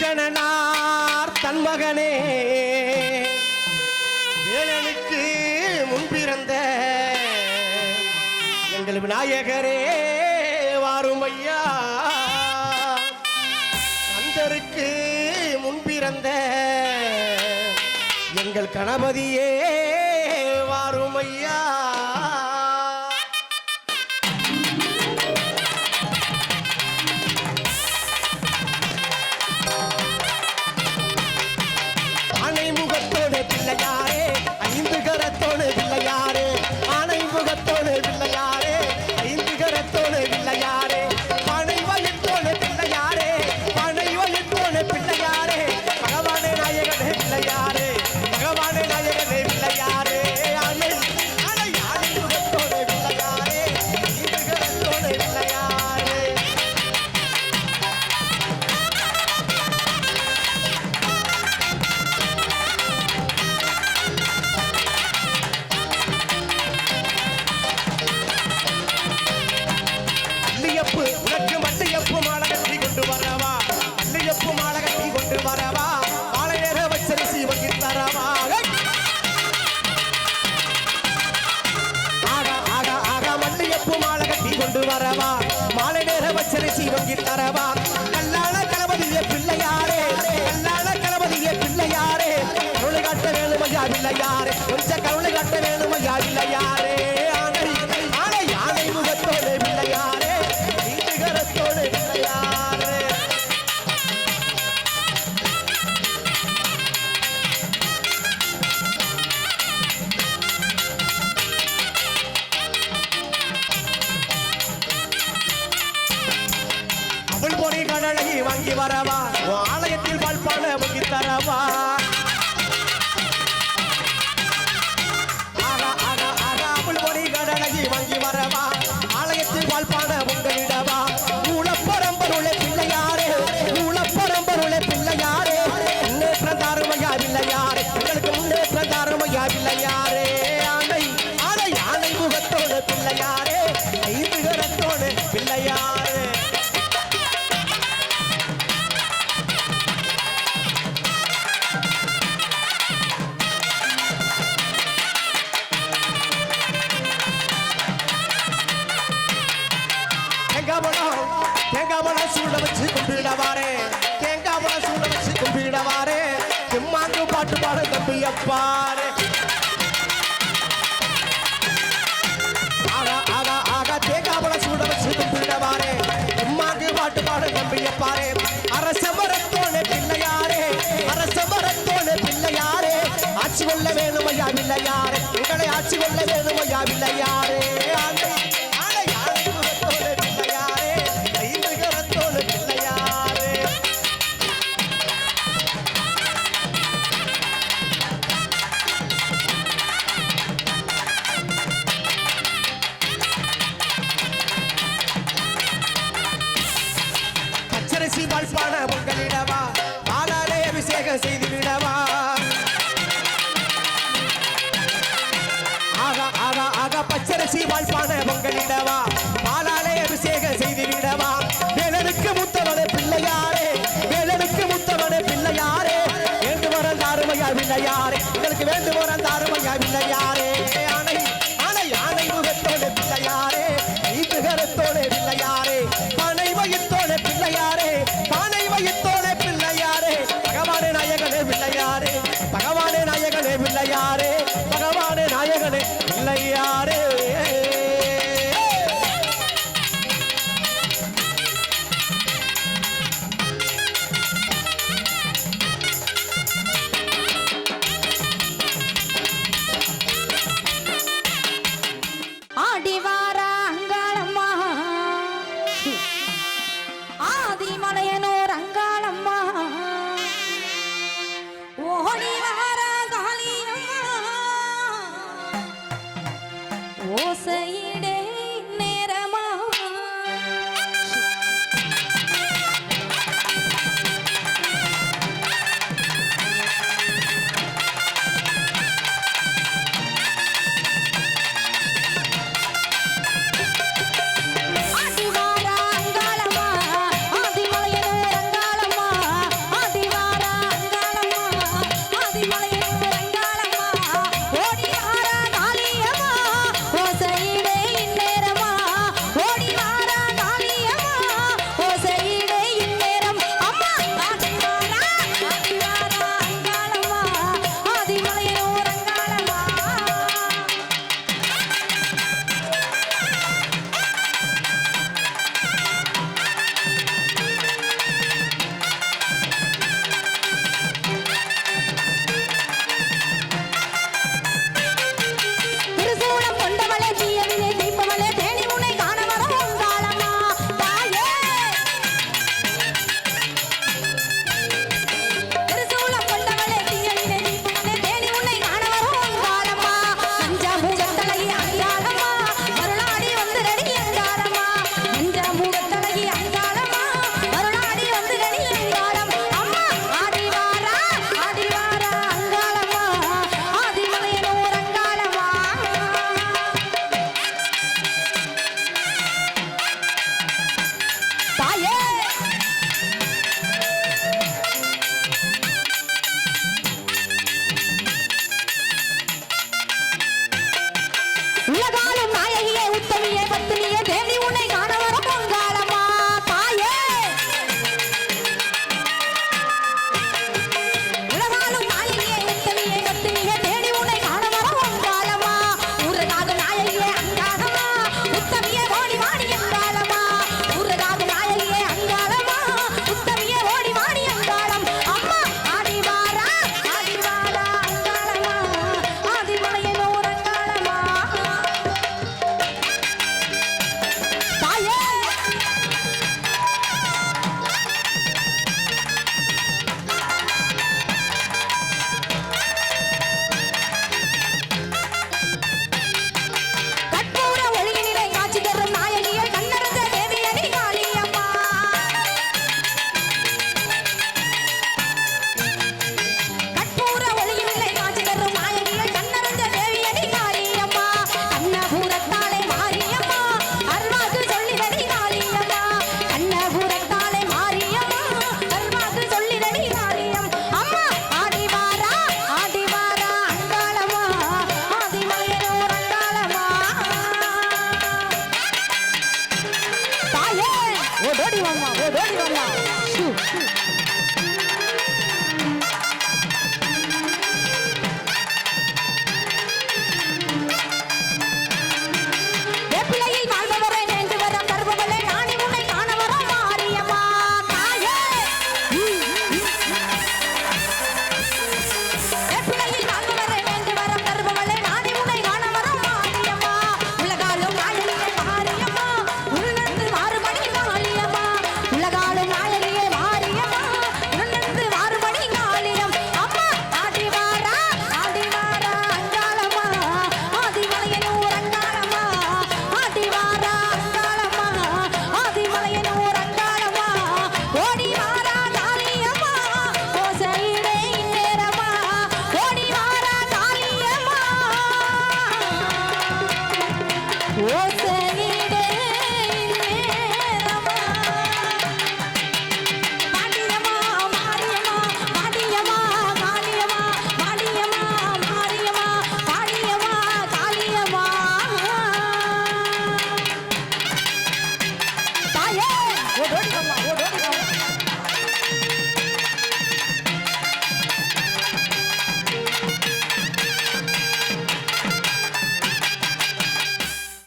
கணனார் தன் மகனே. வேலனுக்கு முன்பிறந்த எங்கள் விநாயகரே வாரும் ஐயா. கந்தருக்கு முன்பிறந்த எங்கள் கணபதியே வாரும் ஐயா. வாங்கி தரவான் கல்லாள கணபதியே பிள்ளையாரே. கல்லாள கணபதியே பிள்ளையாரே. தொழிலாட்ட வேலுமையா பிள்ளையாரே. கொஞ்சம் வாங்கி வரவா கும்பிடவாரே தேங்காய் பழ சூட வச்சு கும்பிடவாரே செம்மாங்கு பாட்டு பாட தம்பி அப்பாரு ஆகா ஆகா ஆகா தேங்காய் பழ சூட வச்சு கும்பிடவாரே பிள்ளையாரே. அரசமரத்தோட பிள்ளையாரே. ஆட்சி கொள்ள வேணும் ஐயா பிள்ளையாரே. பச்சரிசி வாழ்ப்பான பொங்கலிடவா ஓடோடி வாம்மா ஓடோடி வாம்மா ஷூ ஷூ